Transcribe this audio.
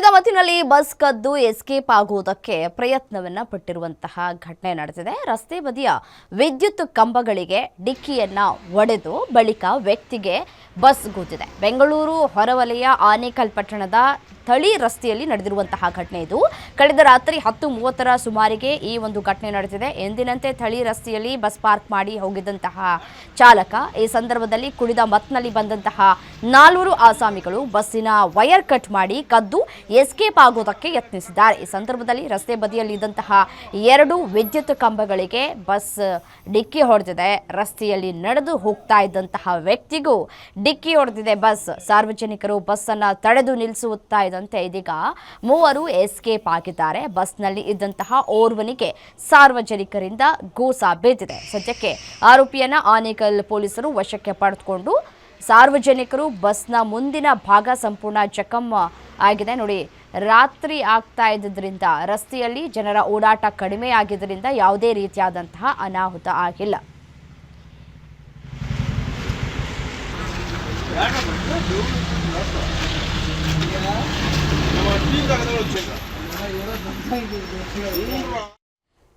ಕುಡಿದ ಮತ್ತಿನಲ್ಲಿ ಬಸ್ ಕದ್ದು ಎಸ್ಕೇಪ್ ಆಗುವುದಕ್ಕೆ ಪ್ರಯತ್ನವನ್ನ ಪಟ್ಟಿರುವಂತಹ ಘಟನೆ ನಡೆದಿದೆ. ರಸ್ತೆ ಬದಿಯ ವಿದ್ಯುತ್ ಕಂಬಗಳಿಗೆ ಡಿಕ್ಕಿಯನ್ನ ಒಡೆದು ಬಳಿಕ ವ್ಯಕ್ತಿಗೆ ಬಸ್ ಗುದ್ದಿದೆ. ಬೆಂಗಳೂರು ಹೊರವಲಯ ಆನೇಕಲ್ ಪಟ್ಟಣದ ಥಳಿ ರಸ್ತೆಯಲ್ಲಿ ನಡೆದಿರುವಂತಹ ಘಟನೆ ಇದು. ಕಳೆದ ರಾತ್ರಿ ಹತ್ತು ಮೂವತ್ತರ ಸುಮಾರಿಗೆ ಈ ಒಂದು ಘಟನೆ ನಡೆದಿದೆ. ಎಂದಿನಂತೆ ಥಳಿ ರಸ್ತೆಯಲ್ಲಿ ಬಸ್ ಪಾರ್ಕ್ ಮಾಡಿ ಹೋಗಿದ್ದಂತಹ ಚಾಲಕ, ಈ ಸಂದರ್ಭದಲ್ಲಿ ಕುಡಿದ ಮತ್ನಲ್ಲಿ ಬಂದಂತಹ ನಾಲ್ವರು ಆಸಾಮಿಗಳು ಬಸ್ಸಿನ ವೈರ್ ಕಟ್ ಮಾಡಿ ಕದ್ದು ಎಸ್ಕೇಪ್ ಆಗೋದಕ್ಕೆ ಯತ್ನಿಸಿದ್ದಾರೆ. ಈ ಸಂದರ್ಭದಲ್ಲಿ ರಸ್ತೆ ಬದಿಯಲ್ಲಿ ಇದ್ದಂತಹ ಎರಡು ವಿದ್ಯುತ್ ಕಂಬಗಳಿಗೆ ಬಸ್ ಡಿಕ್ಕಿ ಹೊಡೆದಿದೆ. ರಸ್ತೆಯಲ್ಲಿ ನಡೆದು ಹೋಗ್ತಾ ಇದ್ದಂತಹ ವ್ಯಕ್ತಿಗೂ ಡಿಕ್ಕಿ ಹೊಡೆದಿದೆ ಬಸ್. ಸಾರ್ವಜನಿಕರು ಬಸ್ ತಡೆದು ನಿಲ್ಲಿಸುತ್ತಾ ಇದ್ದಂತೆ ಇದೀಗ ಮೂವರು ಎಸ್ಕೇಪ್ ಆಗಿದ್ದಾರೆ. ಬಸ್ನಲ್ಲಿ ಇದ್ದಂತಹ ಓರ್ವನಿಗೆ ಸಾರ್ವಜನಿಕರಿಂದ ಗೋಸ ಬೇದಿದೆ ಸದ್ಯಕ್ಕೆ ಆರೋಪಿಯನ್ನ ಆನೇಕಲ್ ಪೊಲೀಸರು ವಶಕ್ಕೆ ಪಡೆದುಕೊಂಡು ಸಾರ್ವಜನಿಕರು ಬಸ್ನ ಮುಂದಿನ ಭಾಗ ಸಂಪೂರ್ಣ ಜಖಮ್ ಆಗಿದೆ. ನೋಡಿ, ರಾತ್ರಿ ಆಗ್ತಾ ಇದ್ದರಿಂದ ರಸ್ತೆಯಲ್ಲಿ ಜನರ ಓಡಾಟ ಕಡಿಮೆ ಆಗಿದ್ದರಿಂದ ಯಾವುದೇ ರೀತಿಯಾದಂತಹ ಅನಾಹುತ ಆಗಿಲ್ಲ. నీళ్ళు తగ్గ వచ్చిందా